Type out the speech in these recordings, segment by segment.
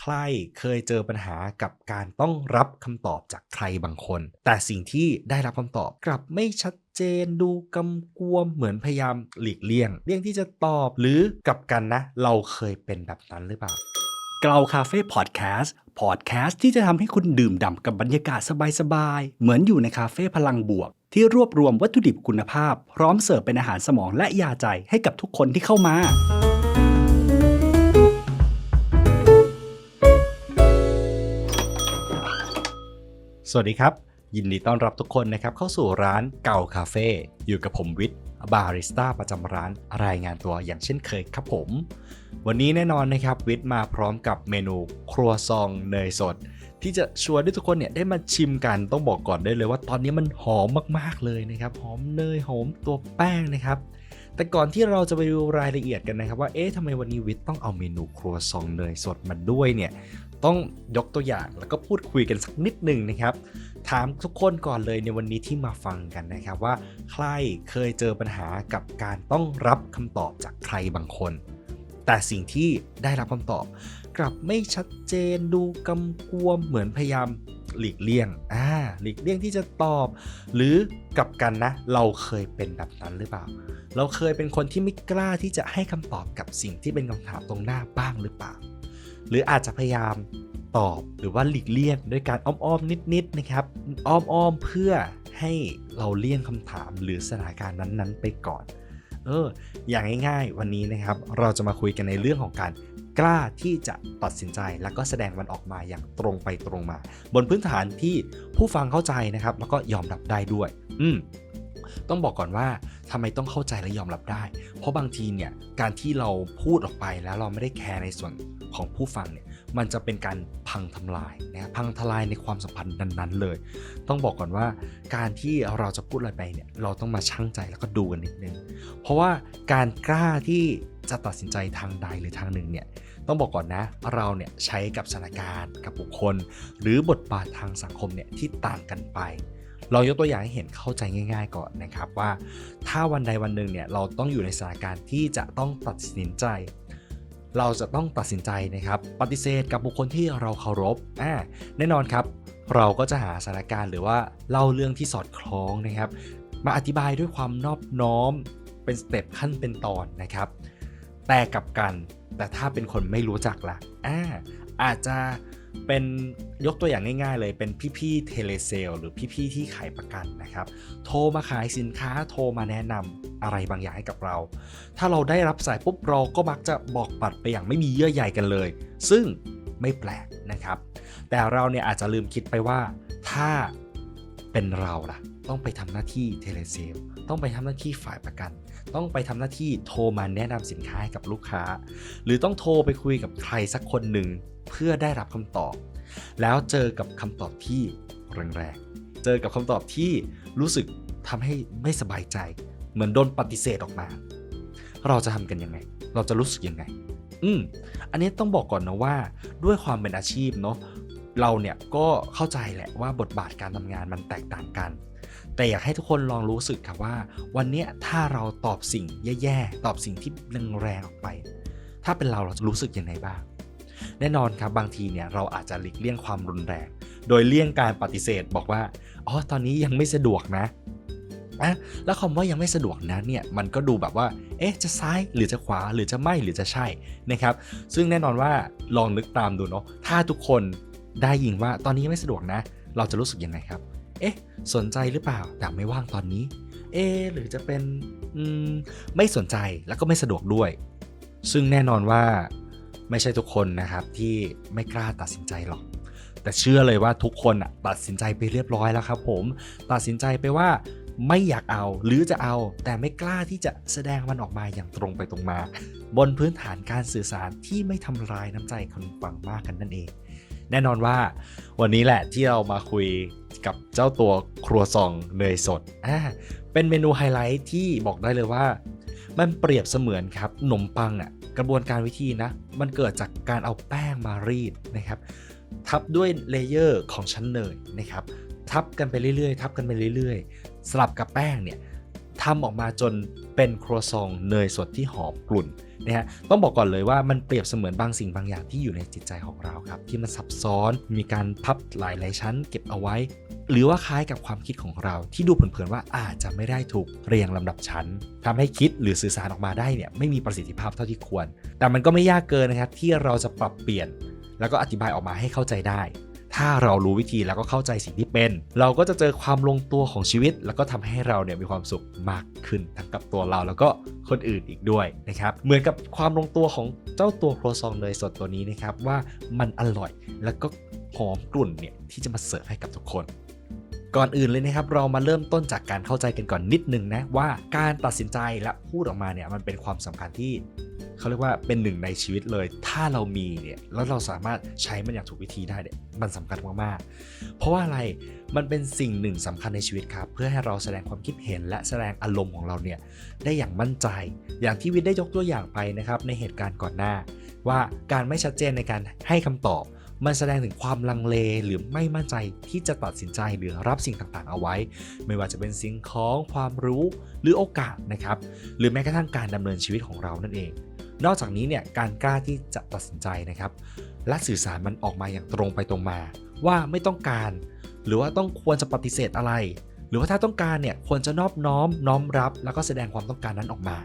ใครเคยเจอปัญหากับการต้องรับคำตอบจากใครบางคน แต่สิ่งที่ได้รับคำตอบกลับไม่ชัดเจนดูกำกวมเหมือนพยายามหลีกเลี่ยง เลี่ยงที่จะตอบหรือกลับกันนะ เราเคยเป็นแบบนั้นหรือเปล่าเกลาคาเฟ่พอดแคสต์พอดแคสต์ที่จะทำให้คุณดื่มด่ำกับบรรยากาศสบายๆ เหมือนอยู่ในคาเฟ่พลังบวก ที่รวบรวมวัตถุดิบคุณภาพ พร้อมเสิร์ฟเป็นอาหารสมองและยาใจให้กับทุกคนที่เข้ามา สวัสดีครับ ยินดีต้อนรับทุกคนนะครับเข้าสู่ร้านเก่าคาเฟ่อยู่กับผมวิทย์บาริสต้าประจำร้านรายงานตัวอย่างเช่นเคยครับผม วันนี้แน่นอนนะครับวิทย์มาพร้อมกับเมนูครัวซองเนยสด ที่จะชวนให้ทุกคนเนี่ยได้มาชิมกันต้องบอกก่อนได้เลยว่าตอนนี้มันหอมมากๆเลยนะครับหอมเนยหอมตัวแป้งนะครับแต่ก่อนที่เราจะไปดูรายละเอียดกันนะครับว่า เอ๊ะทำไมวันนี้วิทย์ต้องเอาเมนูครัวซองเนยสดมาด้วยเนี่ย ต้องยกตัวอย่างแล้วก็พูดคุยกันสักนิดหนึ่งนะครับ ถามทุกคนก่อนเลยในวันนี้ที่มาฟังกันนะครับว่า ใครเคยเจอปัญหากับการต้องรับคำตอบจากใครบางคน แต่สิ่งที่ได้รับคำตอบ กลับไม่ชัดเจนดูกำกวมเหมือนพยายามหลีกเลี่ยง อ่า หลีกเลี่ยงที่จะตอบ หรือกลับกันนะ เราเคยเป็นแบบนั้นหรือเปล่า เราเคยเป็นคนที่ไม่กล้าที่จะให้คำตอบกับสิ่งที่เป็นคำถามตรงหน้าบ้างหรือเปล่า หรืออาจจะพยายามตอบหรือว่าหลีกเลี่ยงด้วยการอ้อมๆนิดๆนะครับ อ้อมๆเพื่อให้เราเลี่ยงคำถามหรือสถานการณ์นั้นๆ ไปก่อนเอออย่างง่ายๆ วันนี้นะครับ เราจะมาคุยกันในเรื่องของการกล้าที่จะตัดสินใจแล้วก็แสดงมันออกมาอย่างตรงไปตรงมา บนพื้นฐานที่ผู้ฟังเข้าใจนะครับ แล้วก็ยอมรับได้ด้วย อืม ต้องบอกก่อนว่าทำไมต้องเข้าใจและยอมรับได้ เพราะบางทีเนี่ยการที่เราพูดออกไปแล้วเราไม่ได้แคร์ในส่วนของผู้ฟังเนี่ยมันจะเป็นการพังทำลายนะพังทลายในความสัมพันธ์นั้นๆเลย ต้องบอกก่อนว่าการที่เราจะพูดอะไรไปเนี่ยเราต้องมาชั่งใจแล้วก็ดูกันนิดนึงเพราะว่าการกล้าที่จะตัดสินใจทางใดหรือทางหนึ่งเนี่ยต้องบอกก่อนนะเราเนี่ยใช้กับสถานการณ์กับบุคคล หรือบทบาททางสังคมเนี่ยที่ต่างกันไป เรายกตัวอย่างให้เห็นเข้าใจง่าย ๆ ก่อนนะครับว่า ถ้าวันใดวันหนึ่งเนี่ยเราต้องอยู่ในสถานการณ์ที่จะต้องตัดสินใจ เราจะต้องตัดสินใจนะครับ ปฏิเสธกับบุคคลที่เราเคารพอ่าแน่นอนครับ เราก็จะหาสถานการณ์หรือว่าเล่าเรื่องที่สอดคล้องนะครับ มาอธิบายด้วยความนอบน้อมเป็นสเต็ปขั้นเป็นตอนนะครับ แต่กับกันแต่ถ้าเป็นคนไม่รู้จักล่ะอ่าอาจจะ เป็นยกตัวอย่างง่ายๆเลยเป็นพี่ๆเทเลเซลหรือพี่ๆที่ขายประกันนะครับ โทรมาขายสินค้าโทรมาแนะนำอะไรบางอย่างให้กับเรา ถ้าเราได้รับสายปุ๊บเราก็มักจะบอกปัดไปอย่างไม่มีเยื่อใยกันเลย ซึ่งไม่แปลกนะครับ แต่เราเนี่ยอาจจะลืมคิดไปว่า ถ้าเป็นเราล่ะ ต้องไปทำหน้าที่เทเลเซลต้องไปทำหน้าที่ฝ่ายประกัน ต้องไปทำหน้าที่โทรมาแนะนำสินค้าให้กับลูกค้า หรือต้องโทรไปคุยกับใครสักคนหนึ่งเพื่อได้รับคำตอบ แล้วเจอกับคำตอบที่แรงๆเจอกับคำตอบที่รู้สึกทำให้ไม่สบายใจ เหมือนโดนปฏิเสธออกมา เราจะทำกันยังไง เราจะรู้สึกยังไง อืมอันนี้ต้องบอกก่อนนะว่า ด้วยความเป็นอาชีพเนาะเราเนี่ยก็เข้าใจแหละว่าบทบาทการทำงานมันแตกต่างกัน แต่อยากให้ทุกคนลองรู้สึกครับว่า วันนี้ถ้าเราตอบสิ่งแย่ๆ ตอบสิ่งที่แรงๆออกไป ถ้าเป็นเราเราจะรู้สึกยังไงบ้าง แน่นอนครับบางทีเนี่ยเราอาจจะหลีกเลี่ยงความรุนแรง โดยเลี่ยงการปฏิเสธบอกว่าอ๋อตอนนี้ยังไม่สะดวกนะอะแล้วคำว่ายังไม่สะดวกนะเนี่ยมันก็ดูแบบว่า เอ๊ะ จะซ้ายหรือจะขวาหรือจะไม่หรือจะใช่นะครับ ซึ่งแน่นอนว่าลองนึกตามดูเนาะถ้าทุกคนได้ยินว่าตอนนี้ไม่สะดวกนะ เราจะรู้สึกยังไงครับ เอ๊ะ สนใจหรือเปล่า แต่ไม่ว่างตอนนี้ เอ๊ะหรือจะเป็นอืมไม่สนใจแล้วก็ไม่สะดวกด้วย ซึ่งแน่นอนว่าไม่ใช่ทุกคนนะครับที่ไม่กล้าตัดสินใจหรอก แต่เชื่อเลยว่าทุกคนอะตัดสินใจไปเรียบร้อยแล้วครับผม ตัดสินใจไปว่าไม่อยากเอาหรือจะเอาแต่ไม่กล้าที่จะแสดงมันออกมาอย่างตรงไปตรงมา บนพื้นฐานการสื่อสารที่ไม่ทำลายน้ำใจคนฟังมากกันนั่นเอง แน่นอนว่าวันนี้แหละที่เรามาคุย กับเจ้าตัวครัวซองเนยสดอ่าเป็นเมนูไฮไลท์ที่บอกได้เลยว่า มันเปรียบเสมือนครับขนมปังอะกระบวนการวิธีนะ มันเกิดจากการเอาแป้งมารีดนะครับ ทับด้วยเลเยอร์ของชั้นเนยนะครับ ทับกันไปเรื่อยๆ ทับกันไปเรื่อยๆ สลับกับแป้งเนี่ย ทำออกมาจนเป็นครัวซองเนยสดที่หอมกลุ่นนะฮะต้องบอกก่อนเลยว่ามันเปรียบเสมือนบางสิ่งบางอย่างที่อยู่ในจิตใจของเราครับ ที่มันซับซ้อนมีการพับหลายหลายชั้น เก็บเอาไว้ หรือว่าคล้ายกับความคิดของเรา ที่ดูเผินๆว่าอาจจะไม่ได้ถูกเรียงลำดับชั้นทำให้คิดหรือสื่อสารออกมาได้เนี่ยไม่มีประสิทธิภาพเท่าที่ควร แต่มันก็ไม่ยากเกินนะครับที่เราจะปรับเปลี่ยน แล้วก็อธิบายออกมาให้เข้าใจได้ ถ้าเรารู้วิธีแล้วก็เข้าใจสิ่งที่เป็น เราก็จะเจอความลงตัวของชีวิต แล้วก็ทำให้เราเนี่ยมีความสุขมากขึ้นทั้งกับตัวเราแล้วก็คนอื่นอีกด้วยนะครับเหมือนกับความลงตัวของเจ้าตัวโครซองเนยสดตัวนี้นะครับว่ามันอร่อยแล้วก็หอมกลุ่นเนี่ยที่จะมาเสิร์ฟให้กับทุกคนก่อนอื่นเลยนะครับเรามาเริ่มต้นจากการเข้าใจกันก่อนนิดนึงนะว่าการตัดสินใจและพูดออกมาเนี่ยมันเป็นความสำคัญที่ เขาเรียกว่าเป็นหนึ่งในชีวิตเลย ถ้าเรามีเนี่ยแล้วเราสามารถใช้มันอย่างถูกวิธีได้เนี่ยมันสำคัญมากๆ เพราะว่าอะไรมันเป็นสิ่งหนึ่งสำคัญในชีวิตครับ เพื่อให้เราแสดงความคิดเห็นและแสดงอารมณ์ของเราเนี่ยได้อย่างมั่นใจ อย่างที่วิทย์ได้ยกตัวอย่างไปนะครับในเหตุการณ์ก่อนหน้า ว่าการไม่ชัดเจนในการให้คำตอบมันแสดงถึงความลังเลหรือไม่มั่นใจที่จะตัดสินใจหรือรับสิ่งต่างๆ เอาไว้ ไม่ว่าจะเป็นสิ่งของความรู้หรือโอกาสนะครับ หรือแม้กระทั่งการดำเนินชีวิตของเรานั่นเอง นอกจากนี้เนี่ยการกล้าที่จะตัดสินใจนะครับ และสื่อสารมันออกมาอย่างตรงไปตรงมา ว่าไม่ต้องการ หรือว่าต้องควรจะปฏิเสธอะไร หรือว่าถ้าต้องการเนี่ยควรจะนอบน้อมน้อมรับ แล้วก็แสดงความต้องการนั้นออกมา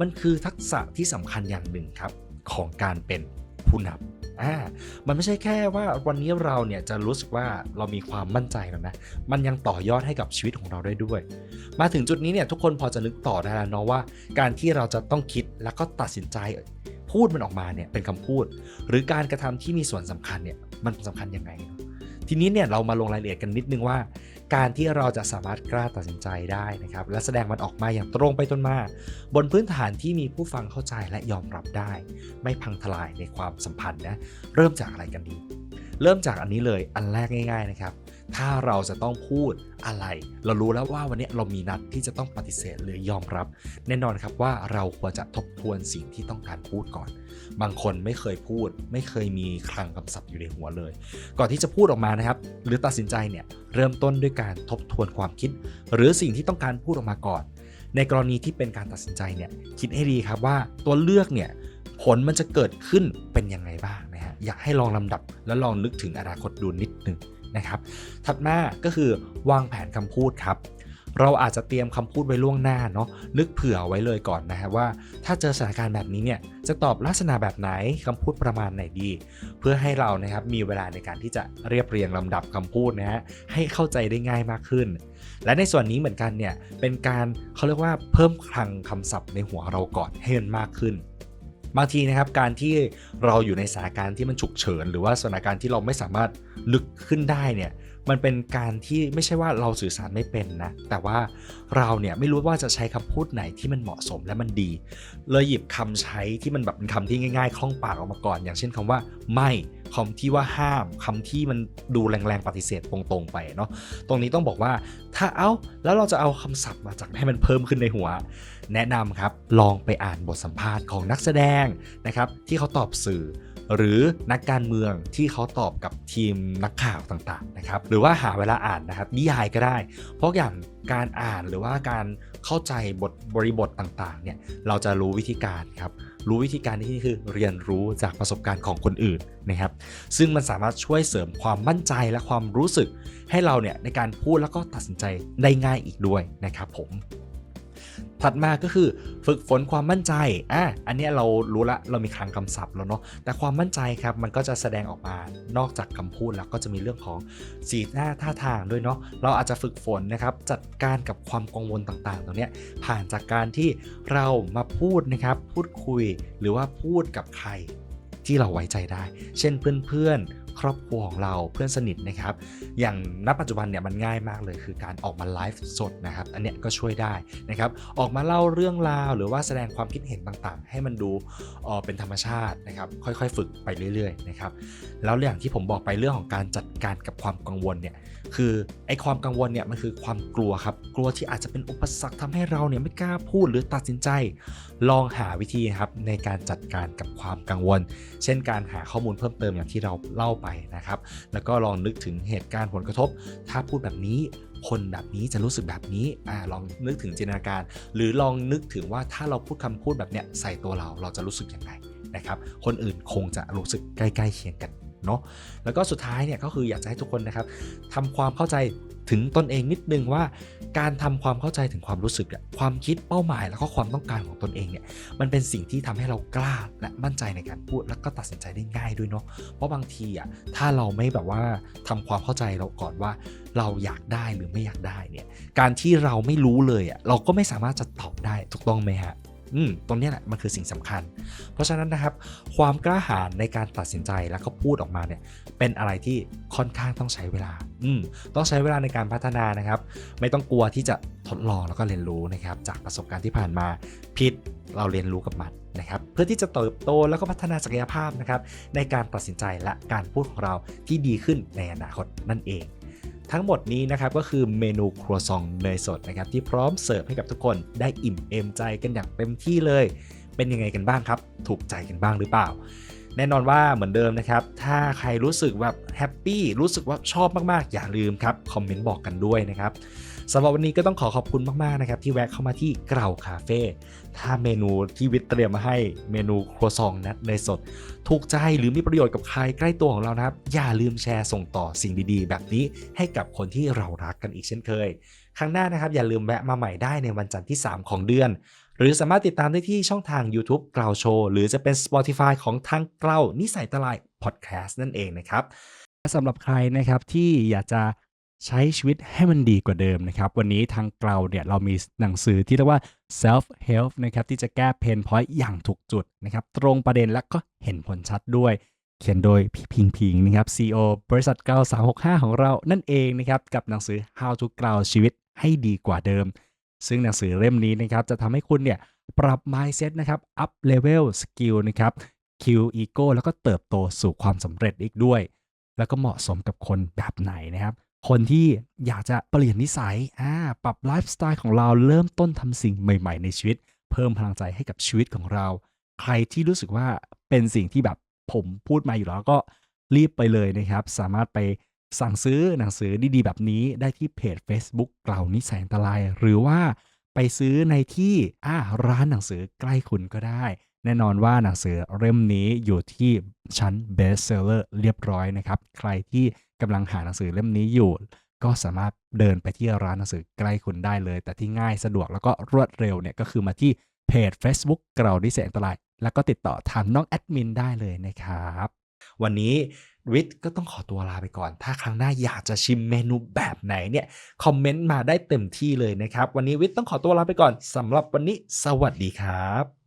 มันคือทักษะที่สำคัญอย่างหนึ่งครับของการเป็นผู้นำ อ่ามันไม่ใช่แค่ว่าวันนี้เราเนี่ยจะรู้สึกว่าเรามีความมั่นใจแล้วนะ มันยังต่อยอดให้กับชีวิตของเราได้ด้วย มาถึงจุดนี้เนี่ยทุกคนพอจะนึกต่อได้แล้วเนาะว่า การที่เราจะต้องคิดแล้วก็ตัดสินใจพูดมันออกมาเนี่ยเป็นคำพูด หรือการกระทำที่มีส่วนสำคัญเนี่ยมันสำคัญยังไง ทีนี้เนี่ยเรามาลงรายละเอียดกันนิดนึงว่า การที่เราจะสามารถกล้าตัดสินใจได้นะครับ และแสดงมันออกมาอย่างตรงไปตรงมา บนพื้นฐานที่มีผู้ฟังเข้าใจและยอมรับได้ ไม่พังทลายในความสัมพันธ์นะเริ่มจากอะไรกันดี เริ่มจากอันนี้เลยอันแรกง่าย ๆนะครับ ถ้าเราจะต้องพูดอะไร เรารู้แล้วว่าวันนี้เรามีนัดที่จะต้องปฏิเสธหรือยอมรับ แน่นอนครับว่าเราควรจะทบทวนสิ่งที่ต้องการพูดก่อน บางคนไม่เคยพูด ไม่เคยมีคลังคำศัพท์อยู่ในหัวเลย ก่อนที่จะพูดออกมานะครับ หรือตัดสินใจเนี่ยเริ่มต้นด้วยการทบทวนความคิด หรือสิ่งที่ต้องการพูดออกมาก่อน ในกรณีที่เป็นการตัดสินใจเนี่ยคิดให้ดีครับว่าตัวเลือกเนี่ยผลมันจะเกิดขึ้นเป็นยังไงบ้าง อยากให้ลองลำดับและลองนึกถึงอนาคตดูนิดหนึ่งนะครับ ถัดมาก็คือวางแผนคำพูดครับเราอาจจะเตรียมคำพูดไว้ล่วงหน้าเนาะนึกเผื่อไว้เลยก่อนนะฮะว่า ถ้าเจอสถานการณ์แบบนี้เนี่ยจะตอบลักษณะแบบไหนคำพูดประมาณไหนดี เพื่อให้เรานะครับมีเวลาในการที่จะเรียบเรียงลำดับคำพูดนะฮะให้เข้าใจได้ง่ายมากขึ้น และในส่วนนี้เหมือนกันเนี่ยเป็นการเขาเรียกว่าเพิ่มคลังคำศัพท์ในหัวเราก่อนให้มันมากขึ้น บางทีนะครับการที่เราอยู่ในสถานการณ์ที่มันฉุกเฉิน หรือว่าสถานการณ์ที่เราไม่สามารถลึกขึ้นได้เนี่ย มันเป็นการที่ไม่ใช่ว่าเราสื่อสารไม่เป็นนะ แต่ว่าเราเนี่ยไม่รู้ว่าจะใช้คำพูดไหนที่มันเหมาะสมและมันดี เลยหยิบคำใช้ที่มันแบบเป็นคำที่ง่ายๆคล่องปากออกมาก่อน อย่างเช่นคำว่าไม่คำที่ว่าห้ามคำที่มันดูแรงๆปฏิเสธตรงๆไปเนาะตรงนี้ต้องบอกว่าถ้าเอาแล้วเราจะเอาคำศัพท์มาจากให้มันเพิ่มขึ้นในหัว แนะนำครับลองไปอ่านบทสัมภาษณ์ของนักแสดงนะครับที่เขาตอบสื่อ หรือนักการเมืองที่เขาตอบกับทีมนักข่าวต่างๆนะครับหรือว่าหาเวลาอ่านนะครับนิยายก็ได้ เพราะอย่างการอ่านหรือว่าการเข้าใจบทบริบทต่างๆเนี่ยเราจะรู้วิธีการครับรู้วิธีการที่นี่คือเรียนรู้จากประสบการณ์ของคนอื่นนะครับ ซึ่งมันสามารถช่วยเสริมความมั่นใจและความรู้สึกให้เราเนี่ยในการพูดแล้วก็ตัดสินใจได้ง่ายอีกด้วยนะครับผม ถัดมาก็คือฝึกฝนความมั่นใจอะอันนี้เรารู้ละเรามีคลังคำศัพท์แล้วเนาะแต่ความมั่นใจครับมันก็จะแสดงออกมานอกจากคำพูดแล้วก็จะมีเรื่องของสีหน้าท่าทางด้วยเนาะเราอาจจะฝึกฝนนะครับจัดการกับความกังวลต่างๆตรงเนี้ยผ่านจากการที่เรามาพูดนะครับพูดคุยหรือว่าพูดกับใครที่เราไว้ใจได้ เช่นเพื่อนๆ ครอบครัวของเราเพื่อนสนิทนะครับ อย่างณปัจจุบันเนี่ยมันง่ายมากเลยคือการออกมาไลฟ์สดนะครับ อันเนี้ยก็ช่วยได้นะครับ ออกมาเล่าเรื่องราวหรือว่าแสดงความคิดเห็นต่างๆ ให้มันดูเออเป็นธรรมชาตินะครับ ค่อยๆ ฝึกไปเรื่อยๆนะครับ แล้วอย่างที่ผมบอกไปเรื่องของการจัดการกับความกังวลเนี่ยคือไอ้ความกังวลเนี่ยมันคือความกลัวครับ กลัวที่อาจจะเป็นอุปสรรคทำให้เราเนี่ยไม่กล้าพูดหรือตัดสินใจ ลองหาวิธีครับในการจัดการกับความกังวล เช่นการหาข้อมูลเพิ่มเติมอย่างที่เราเล่าไปไปนะครับ แล้วก็ลองนึกถึงเหตุการณ์ผลกระทบ ถ้าพูดแบบนี้คนแบบนี้จะรู้สึกแบบนี้อลองนึกถึงจินตนาการ หรือลองนึกถึงว่าถ้าเราพูดคำพูดแบบเนี้ยใส่ตัวเราเราจะรู้สึกยังไงนะครับ คนอื่นคงจะรู้สึกใกล้ๆเคียงกัน เนาะแล้วก็สุดท้ายเนี่ยก็คืออยากจะให้ทุกคนนะครับทำความเข้าใจถึงตนเองนิดนึงว่าการทำความเข้าใจถึงความรู้สึกอะความคิดเป้าหมายแล้วก็ความต้องการของตนเองเนี่ยมันเป็นสิ่งที่ทำให้เรากล้าและมั่นใจในการพูดแล้วก็ตัดสินใจได้ง่ายด้วยเนาะเพราะบางทีอะถ้าเราไม่แบบว่าทำความเข้าใจเราก่อนว่า เราอยากได้หรือไม่อยากได้เนี่ยการที่เราไม่รู้เลยอะเราก็ไม่สามารถจะตอบได้ถูกต้องไหมฮะ อืมตรงนี้แหละมันคือสิ่งสำคัญ เพราะฉะนั้นนะครับ ความกล้าหาญในการตัดสินใจแล้วก็พูดออกมาเนี่ย เป็นอะไรที่ค่อนข้างต้องใช้เวลา อืมต้องใช้เวลาในการพัฒนานะครับ ไม่ต้องกลัวที่จะทดลองแล้วก็เรียนรู้นะครับ จากประสบการณ์ที่ผ่านมาผิดเราเรียนรู้กับมันนะครับ เพื่อที่จะเติบโตแล้วก็พัฒนาศักยภาพนะครับ ในการตัดสินใจและการพูดของเราที่ดีขึ้นในอนาคตนั่นเอง ทั้งหมดนี้นะครับก็คือเมนูครัวซองเนยสดนะครับที่พร้อมเสิร์ฟให้กับทุกคนได้อิ่มเอมใจกันอย่างเต็มที่เลย เป็นยังไงกันบ้างครับ ถูกใจกันบ้างหรือเปล่า แน่นอนว่าเหมือนเดิมนะครับ ถ้าใครรู้สึกแบบแฮปปี้รู้สึกว่าชอบมากๆ อย่าลืมครับคอมเมนต์บอกกันด้วยนะครับ สำหรับวันนี้ก็ต้องขอขอบคุณมากๆนะครับที่แวะเข้ามาที่เกราคาเฟ่ถ้าเมนูที่วิทย์เตรียมมาให้เมนูครัวซองนัดเนยสด ถูกใจหรือมีประโยชน์กับใครใกล้ตัวของเรานะครับ อย่าลืมแชร์ส่งต่อสิ่งดีๆ แบบนี้ให้กับคนที่เรารักกันอีกเช่นเคย ครั้งหน้านะครับอย่าลืมแวะมาใหม่ได้ในวันจันทร์ที่ 3 ของเดือน หรือสามารถติดตามได้ที่ช่องทาง YouTube กลาวโชว์หรือจะเป็น Spotify ของทางเกลานิสัยตะลายพอดแคสต์นั่นเองนะครับสำหรับใครนะครับที่อยากจะ ใช้ชีวิตให้มันดีกว่าเดิมนะครับ วันนี้ทางเราเนี่ยเรามีหนังสือที่เรียกว่า self help นะครับที่จะแก้เพนพอยต์อย่างถูกจุดนะครับ ตรงประเด็นและก็เห็นผลชัดด้วย เขียนโดยพี่พิงพิงนะครับ CEO บริษัทเกา365 ของเรานั่นเองนะครับ กับหนังสือ how to กลาชีวิตให้ดีกว่าเดิม ซึ่งหนังสือเล่มนี้นะครับจะทำให้คุณเนี่ยปรับ mindset นะครับ up level skill นะครับ Q ego แล้วก็เติบโตสู่ความสำเร็จอีกด้วย แล้วก็เหมาะสมกับคนแบบไหนนะครับ คนที่อยากจะเปลี่ยนนิสัยอ่าปรับไลฟ์สไตล์ของเราเริ่มต้นทำสิ่งใหม่ ๆ ในชีวิต เพิ่มพลังใจให้กับชีวิตของเรา ใครที่รู้สึกว่าเป็นสิ่งที่แบบผมพูดมาอยู่แล้วก็รีบไปเลยนะครับ สามารถไปสั่งซื้อหนังสือดี ๆ แบบนี้ได้ที่เพจ Facebook เกล่าวนิสัยอันตราย หรือว่าไปซื้อในที่อ่าร้านหนังสือใกล้คุณก็ได้ แน่นอนว่าหนังสือเล่มนี้อยู่ที่ชั้น bestseller เรียบร้อยนะครับ ใครที่ กำลังหาหนังสือเล่มนี้อยู่ ก็สามารถเดินไปที่ร้านหนังสือใกล้คุณได้เลย แต่ที่ง่ายสะดวกแล้วก็รวดเร็วเนี่ยก็คือมาที่เพจ Facebook เกล่าวนิสัยอันตรายแล้วก็ติดต่อทางน้องแอดมินได้เลยนะครับ วันนี้วิทย์ก็ต้องขอตัวลาไปก่อน ถ้าครั้งหน้าอยากจะชิมเมนูแบบไหนเนี่ยคอมเมนต์มาได้เต็มที่เลยนะครับ วันนี้วิทย์ต้องขอตัวลาไปก่อนสำหรับวันนี้ สวัสดีครับ